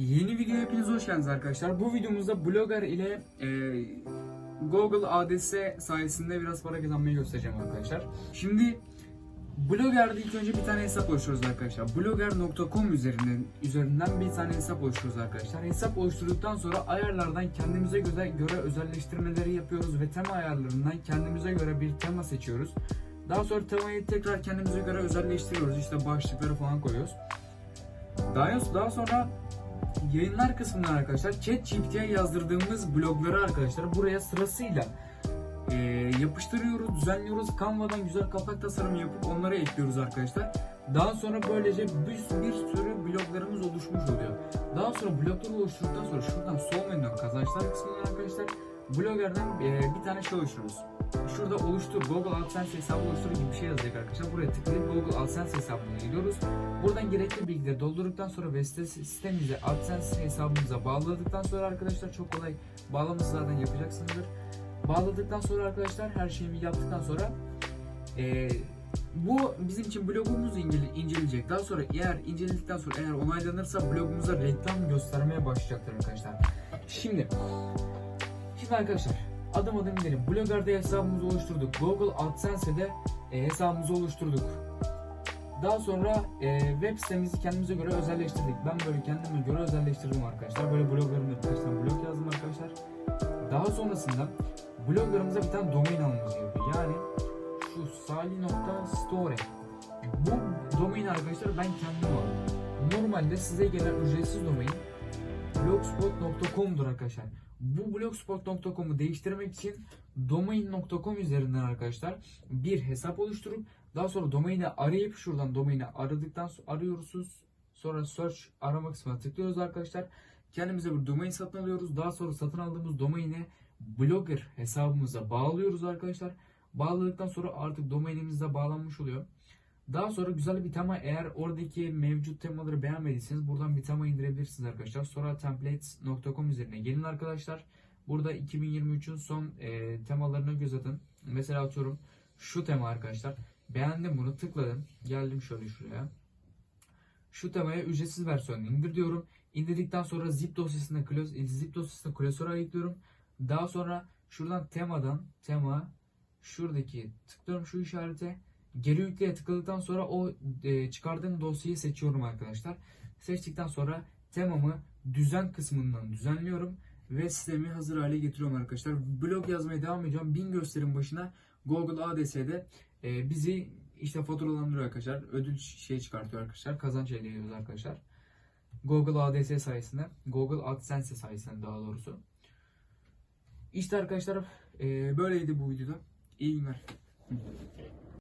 Yeni videoya hepiniz hoş geldiniz arkadaşlar. Bu videomuzda Blogger ile e, Google ADS sayesinde biraz para kazanmayı göstereceğim arkadaşlar. Şimdi Blogger'da ilk önce bir tane hesap oluşturuyoruz arkadaşlar. Blogger.com üzerinden üzerinden bir tane hesap oluşturuyoruz arkadaşlar. Hesap oluşturduktan sonra ayarlardan kendimize göre, göre özelleştirmeleri yapıyoruz ve tema ayarlarından kendimize göre bir tema seçiyoruz. Daha sonra temayı tekrar kendimize göre özelleştiriyoruz. İşte başlıkları falan koyuyoruz. Daha, daha sonra yayınlar kısmından arkadaşlar ChatGPT'ye yazdırdığımız blogları arkadaşlar buraya sırasıyla e, yapıştırıyoruz, düzenliyoruz. Canva'dan güzel kapak tasarımı yapıp onları ekliyoruz arkadaşlar. Daha sonra böylece bir, bir sürü bloglarımız oluşmuş oluyor. Daha sonra blogları oluşturduktan sonra şuradan sol menüden kazançlar kısmından arkadaşlar Blogger'dan e, bir tane şey oluşturuyoruz. Şurada oluştur, Google AdSense hesabı oluştur gibi bir şey yazacak arkadaşlar. Buraya tıklayıp Google AdSense hesabına gidiyoruz. Buradan gerekli bilgileri doldurduktan sonra ve site- sitemize AdSense hesabımıza bağladıktan sonra arkadaşlar çok kolay bağlaması zaten yapacaksınızdır. Bağladıktan sonra arkadaşlar her şeyimi yaptıktan sonra e, bu bizim için blogumuzu incele- inceleyecek. Daha sonra eğer inceledikten sonra eğer onaylanırsa blogumuza reklam göstermeye başlayacaktır arkadaşlar. Şimdi Şimdi arkadaşlar adım adım gidelim. Blogger'da hesabımızı oluşturduk. Google AdSense'de e, hesabımızı oluşturduk. Daha sonra e, web sitemizi kendimize göre özelleştirdik. Ben böyle kendime göre özelleştirdim arkadaşlar. Böyle bloglarımda birkaç tane blog yazdım arkadaşlar. Daha sonrasında bloglarımıza bir tane domain almamız gerekiyor. Yani şu sali.store Bu domain arkadaşlar ben kendim aldım. Normalde size gelen ücretsiz domain blogspot.com'dur arkadaşlar. Bu blogspot.com'u değiştirmek için domain.com üzerinden arkadaşlar bir hesap oluşturup daha sonra domaini arayıp şuradan domaini aradıktan sonra arıyorsunuz. Sonra search arama kısmına tıklıyoruz arkadaşlar. Kendimize bir domain satın alıyoruz. Daha sonra satın aldığımız domaini blogger hesabımıza bağlıyoruz arkadaşlar. Bağladıktan sonra artık domainimiz de bağlanmış oluyor. Daha sonra güzel bir tema eğer oradaki mevcut temaları beğenmediyseniz buradan bir tema indirebilirsiniz arkadaşlar. Sonra templates.com üzerine gelin arkadaşlar. Burada 2023'ün son e, temalarına göz atın. Mesela atıyorum şu tema arkadaşlar. Beğendim bunu tıkladım. Geldim şöyle şuraya. Şu temaya ücretsiz versiyonunu indir diyorum. İndirdikten sonra zip dosyasına klos- zip dosyasına klasöre ayıklıyorum. Daha sonra şuradan temadan tema şuradaki tıklıyorum şu işarete. Geri yükleye tıkladıktan sonra o e, çıkardığım dosyayı seçiyorum arkadaşlar. Seçtikten sonra temamı düzen kısmından düzenliyorum ve sistemi hazır hale getiriyorum arkadaşlar. Blog yazmaya devam ediyorum. Bin gösterim başına Google ADS'de e, bizi işte faturalandırıyor arkadaşlar. Ödül şey çıkartıyor arkadaşlar. Kazanç elde ediyoruz arkadaşlar. Google ADS sayesinde. Google AdSense sayesinde daha doğrusu. İşte arkadaşlar e, böyleydi bu videoda. İyi günler.